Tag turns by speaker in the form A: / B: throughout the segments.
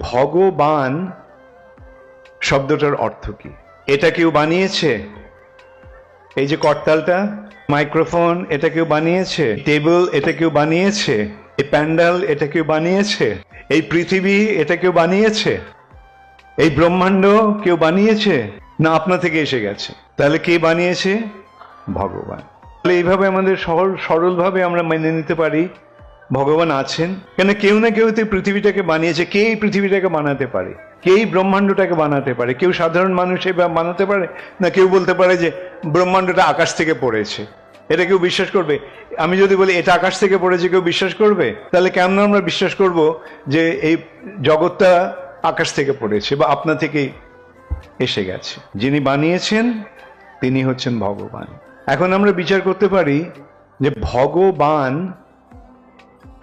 A: ভগবান শব্দটার অর্থ কি? এটা কেউ বানিয়েছে? এই যে করতালটা, মাইক্রোফোন, এটা কেউ বানিয়েছে? টেবিল, এটা কেউ বানিয়েছে? এই প্যান্ডেল, এটা কেউ বানিয়েছে? এই পৃথিবী, এটা কেউ বানিয়েছে? এই ব্রহ্মাণ্ড কেউ বানিয়েছে? না, আপনা থেকে এসে গেছে। তাহলে কে বানিয়েছে? ভগবান। তাহলে এইভাবে আমাদের সরল সরলভাবে আমরা মেনে নিতে পারি। ভগবান আছেন। কেন কেউ না কেউ তো পৃথিবীটাকে বানিয়েছে। কে এই পৃথিবীটাকে বানাতে পারে? কে এই ব্রহ্মাণ্ডটাকে বানাতে পারে? কেউ সাধারণ মানুষ বানাতে পারে? না কেউ বলতে পারে যে ব্রহ্মাণ্ডটা আকাশ থেকে পড়েছে। এটা কেউ বিশ্বাস করবে? আমি যদি বলি, এটা আকাশ থেকে পড়েছে কেউ বিশ্বাস করবে? তাহলে কেমন আমরা বিশ্বাস করব যে এই জগৎটা আকাশ থেকে পড়েছে বা আপনা থেকেই এসে গেছে? যিনি বানিয়েছেন, তিনি হচ্ছেন ভগবান। এখন আমরা বিচার করতে পারি যে ভগবান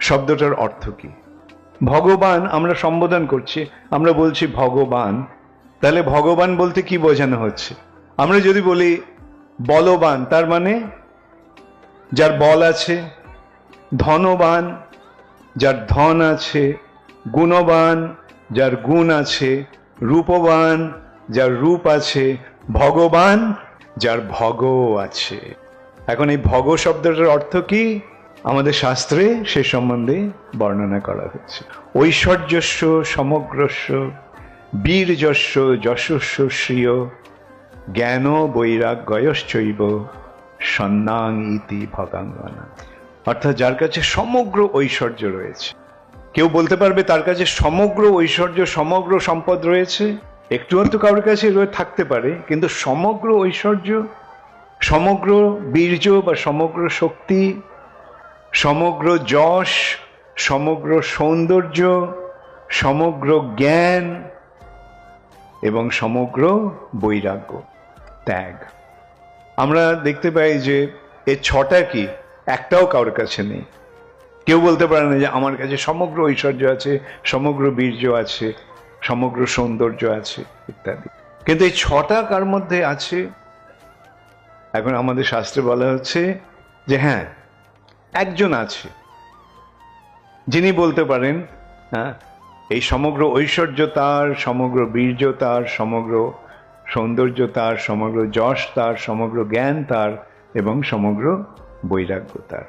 A: শব্দটার অর্থ কি? ভগবান, আমরা সম্বোধন করছি, আমরা বলছি ভগবান। তাহলে ভগবান বলতে কি বোঝানো হচ্ছে? আমরা যদি বলি বলবান, তার মানে যার বল আছে, ধনবান, যার ধন আছে, গুণবান, যার গুণ আছে, রূপবান, যার রূপ আছে, ভগবান, যার ভগ আছে। এখন এই ভগ শব্দটার অর্থ কি? আমাদের শাস্ত্রে সে সম্বন্ধে বর্ণনা করা হচ্ছে ঐশ্বর্যস্য সমগ্রস্য বীরযস্য যশস্য শ্রিয়, জ্ঞান বৈরাগ্যয়শ্চৈব সন্নাং ইতি ভগাঙ্গনা। অর্থাৎ যার কাছে সমগ্র ঐশ্বর্য রয়েছে। কেউ বলতে পারবে তার কাছে সমগ্র ঐশ্বর্য, সমগ্র সম্পদ রয়েছে? একটু হয়তো কারোর কাছে থাকতে পারে, কিন্তু সমগ্র ঐশ্বর্য, সমগ্র বীর্য বা সমগ্র শক্তি সমগ্র যশ, সমগ্র সৌন্দর্য, সমগ্র জ্ঞান এবং সমগ্র বৈরাগ্য ত্যাগ। আমরা দেখতে পাই যে এ ছটা কি? একটাও কারোর কাছে নেই। কেউ বলতে পারে না যে আমার কাছে সমগ্র ঐশ্বর্য আছে, সমগ্র বীর্য আছে, সমগ্র সৌন্দর্য আছে, ইত্যাদি। কিন্তু এই ছটা কার মধ্যে আছে? এখন আমাদের শাস্ত্রে বলা হচ্ছে যে হ্যাঁ একজন আছে। যিনি বলতে পারেন হ্যাঁ এই সমগ্র ঐশ্বর্য তার, সমগ্র বীর্য তার, সমগ্র সৌন্দর্য তার, সমগ্র যশ তার, সমগ্র জ্ঞান তার এবং সমগ্র বৈরাগ্য তার।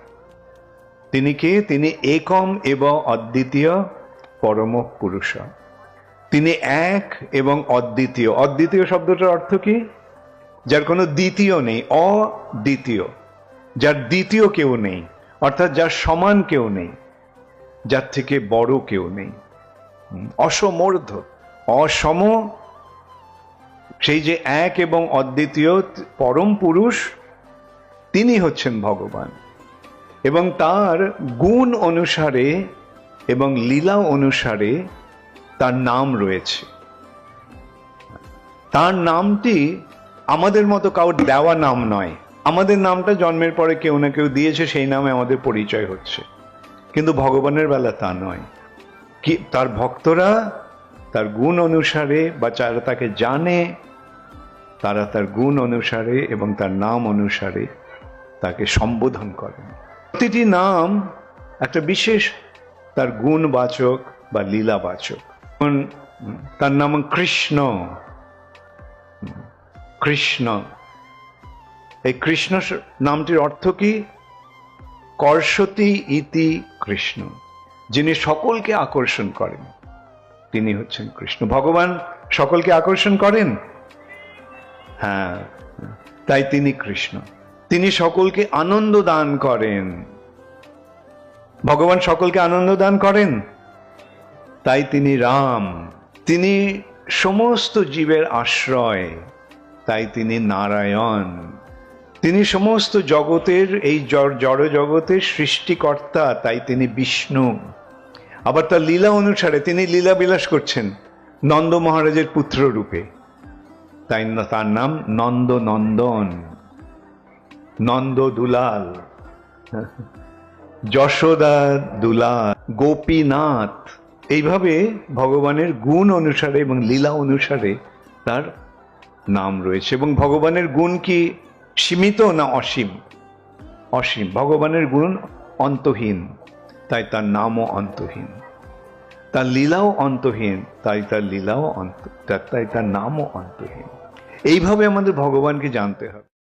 A: তিনি কে? তিনি একম এবং অদ্বিতীয় পরম পুরুষ। তিনি এক এবং অদ্বিতীয়। অদ্বিতীয় শব্দটার অর্থ কি? যার কোনো দ্বিতীয় নেই, অদ্বিতীয়। যার দ্বিতীয় কেউ নেই। অর্থাৎ যার সমান কেউ নেই, যার থেকে বড় কেউ নেই। অসমর্ধ, অসম, সেই যে এক এবং অদ্বিতীয় পরম পুরুষ, তিনি হচ্ছেন ভগবান। এবং তার গুণ অনুসারে এবং লীলা অনুসারে তার নাম রয়েছে। তার নামটি আমাদের মতো কাউর দেওয়া নাম নয়। আমাদের নামটা জন্মের পরে কেউ না কেউ দিয়েছে, সেই নামে আমাদের পরিচয় হচ্ছে। কিন্তু ভগবানের বেলা তা নয়। কি, তার ভক্তরা তার গুণ অনুসারে বা যারা তাকে জানে, তারা তার গুণ অনুসারে এবং তার নাম অনুসারে তাকে সম্বোধন করেন প্রতিটি নাম একটা বিশেষ তার গুণবাচক বা লীলাবাচক। তার নাম কৃষ্ণ। কৃষ্ণ। এই কৃষ্ণ নামটির অর্থ কি? কর্ষতি ইতি কৃষ্ণ, যিনি সকলকে আকর্ষণ করেন। তিনি হচ্ছেন কৃষ্ণ। ভগবান সকলকে আকর্ষণ করেন? হ্যাঁ তাই তিনি কৃষ্ণ। তিনি সকলকে আনন্দ দান করেন। ভগবান সকলকে আনন্দ দান করেন? তাই তিনি রাম। তিনি সমস্ত জীবের আশ্রয়। তাই তিনি নারায়ণ। তিনি সমস্ত জগতের, এই জড় জগতের সৃষ্টিকর্তা, তাই তিনি বিষ্ণু। আবার তার লীলা অনুসারে তিনি লীলা বিলাস করছেন নন্দ মহারাজের পুত্র রূপে। তাই তার নাম নন্দ নন্দন। নন্দ দুলাল। যশোদা দুলাল। গোপীনাথ। এইভাবে ভগবানের গুণ অনুসারে এবং লীলা অনুসারে তার নাম রয়েছে। এবং ভগবানের গুণ কি? সীমিত না অসীম? অসীম। ভগবানের গুণ অন্তহীন, তাই তার নামও অন্তহীন। তার লীলাও অন্তহীন, তাই তার লীলাও অন্ত, তাই তার নামও অন্তহীন। এইভাবে আমাদের ভগবানকে জানতে হবে।